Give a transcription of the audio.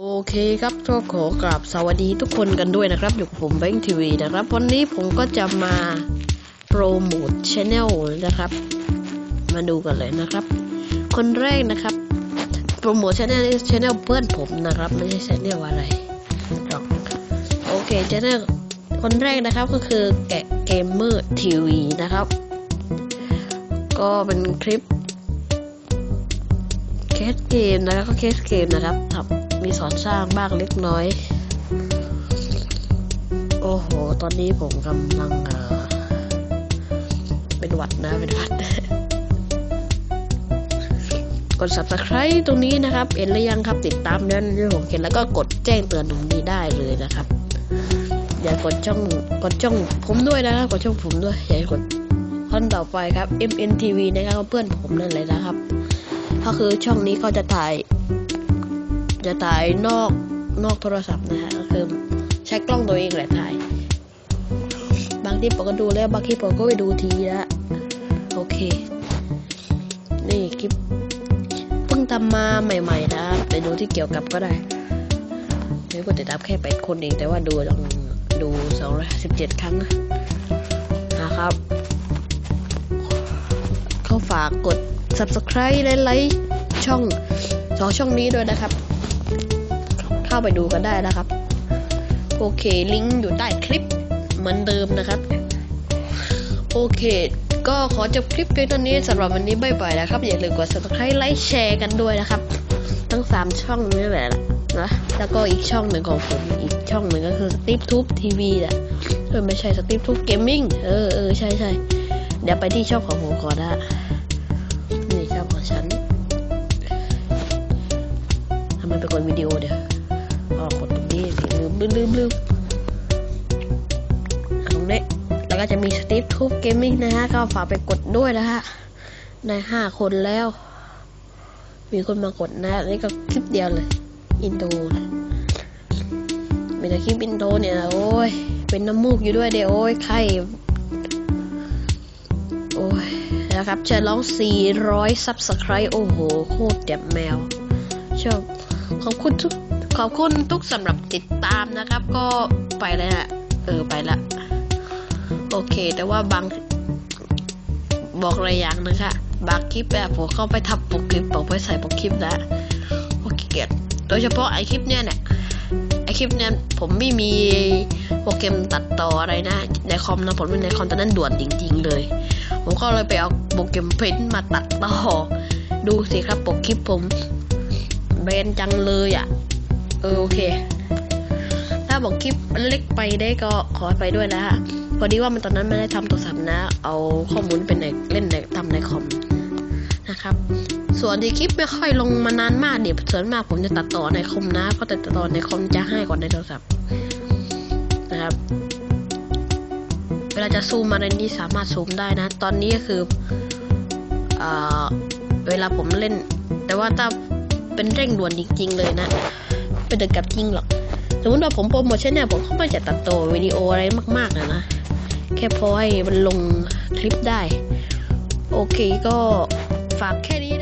โอเคครับก็ขอกราบสวัสดีทุกคนกันด้วยนะครับ อยู่กับผมแบงค์ทีวีนะครับ วันนี้ผมก็จะมาโปรโมทช anel นะครับ มาดูกันเลยนะครับ คนแรกนะครับโปรโมทช anel ช anel เพื่อนผมนะครับ ไม่ใช่ช anel อะไรหรอกโอเคช anel คนแรกนะครับก็คือแกะเกมเมอร์ทีวีนะครับ ก็เป็นคลิปเคสเกมนะครับก็เคสเกมนะครับทำ มีสอนสร้างบ้างเล็กน้อย โอ้โห ตอนนี้ผมกำลังเป็นหวัดนะ เป็นหวัด กด subscribe ตรงนี้นะครับ เห็นหรือยังครับ ติดตามนั้นที่ผมเขียนแล้วก็กดแจ้งเตือนตรงนี้ได้เลยนะครับ อย่ากดช่องกดช่องผมด้วยนะครับกดช่องผมด้วย อย่ากดท่อนต่อไปครับ MNTV นะครับเพื่อนผมนั่นเลยนะครับก็คือช่องนี้เขาจะถ่าย จะถ่ายนอกนอกโทรศัพท์นะฮะก็คือใช้กล้องตัวเองแหละถ่าย บางที่ผมก็ดูแล้วบางที่ผมก็ไปดูทีล้วโอเค นี่คลิปเพิ่งทำมาใหม่ ๆ นะไปดูที่เกี่ยวกับก็ได้เดี๋ยวก็ติดตามแค่แปดคนเองแต่ว่าดูลองดูสองร้อยสิบเจ็ดครั้งนะครับ เข้าฝากกด subscribe และไลค์ช่อง สองช่องนี้ด้วยนะครับ เข้าไปดูกันได้นะครับ โอเคลิงก์อยู่ใต้คลิปเหมือนเดิมนะครับ โอเค ก็ขอจบคลิปเพียงเท่านี้สำหรับวันนี้บ๊ายบายนะครับ อย่าลืมกด subscribe ไลค์แชร์กันด้วยนะครับ ทั้ง 3 ช่องนี่แหละนะแล้วก็อีกช่องหนึ่งของผมอีกช่องหนึ่งก็คือ Steve Tube TV แหละเออไม่ใช่ Steve Tube Gaming เออเออใช่ใช่เดี๋ยวไปที่ช่องของผมก่อนนะ ทำไมเป็นคนวิดีโอเดี๋ยวอ๋อกดตรงนี้สิลืมลืมลืมลืมอะตรงนี้แล้วก็จะมี Steve Tube Gaming นะฮะก็ฝากไปกดด้วยนะฮะในห้าคนแล้ว มีคนมากดนะนี่ก็คลิปเดียวเลย อินโทรมีแต่คลิปอินโทรเนี่ยโอ้ยเป็นน้ำมูกอยู่ด้วยเดี๋ยวโอ้ยไข้โอ้ยนะครับจะร้อง 400 subscribe โอ้โห โคตรเจ็บแมว ชอบ ขอบคุณทุกขอบคุณทุกสำหรับติดตามนะครับ ก็ไปแล้วนะเออไปละโอเค แต่ว่าบางบอกอะไรอย่างนะคะบางคลิปแบบผมเข้าไปทับปกคลิปผมไปใส่ปกคลิปแล้วโอเคเกลียดโดยเฉพาะไอคลิปเนี้ยเนี่ยไอคลิปเนี้ยผมไม่มีโปรแกรมตัดต่ออะไรนะในคอมนะผมเป็นในคอมตอนนั้นด่วนจริง ๆ เลย ผมก็เลยไปเอาโปรแกรมเพนมาตัดต่อดูสิครับปกคลิปผม เบนจังเลยอะ่ะ เออโอเค ถ้าบอกคลิปเล็กไปได้ก็ขอไปด้วยนะฮะพอดีว่ามันตอนนั้นไม่ได้ทำโทรศัพท์นะ เอาข้อมูลเป็นในเล่นในทำในคอมนะครับ ส่วนที่คลิปไม่ค่อยลงมานานมากเดี๋ยวส่วนมากผมจะตัดต่อในคอมนะ เพราะแต่ตัดต่อในคอมจะให้กว่าในโทรศัพท์นะครับ เวลาจะซูมอะไรนี่สามารถซูมได้นะ ตอนนี้ก็คือเอเวลาผมเล่น แต่ว่าถ้า เป็นเร่งด่วนจริง ๆ เลยนะ เป็นเดินกับทิ้งหรอก สมมติว่าผมโปรโมชั่นเนี่ยผมก็ไม่จะตัดต่อวิดีโออะไรมากๆนะนะ แค่พอให้มันลงคลิปได้ โอเคก็ฝากแค่นี้นะ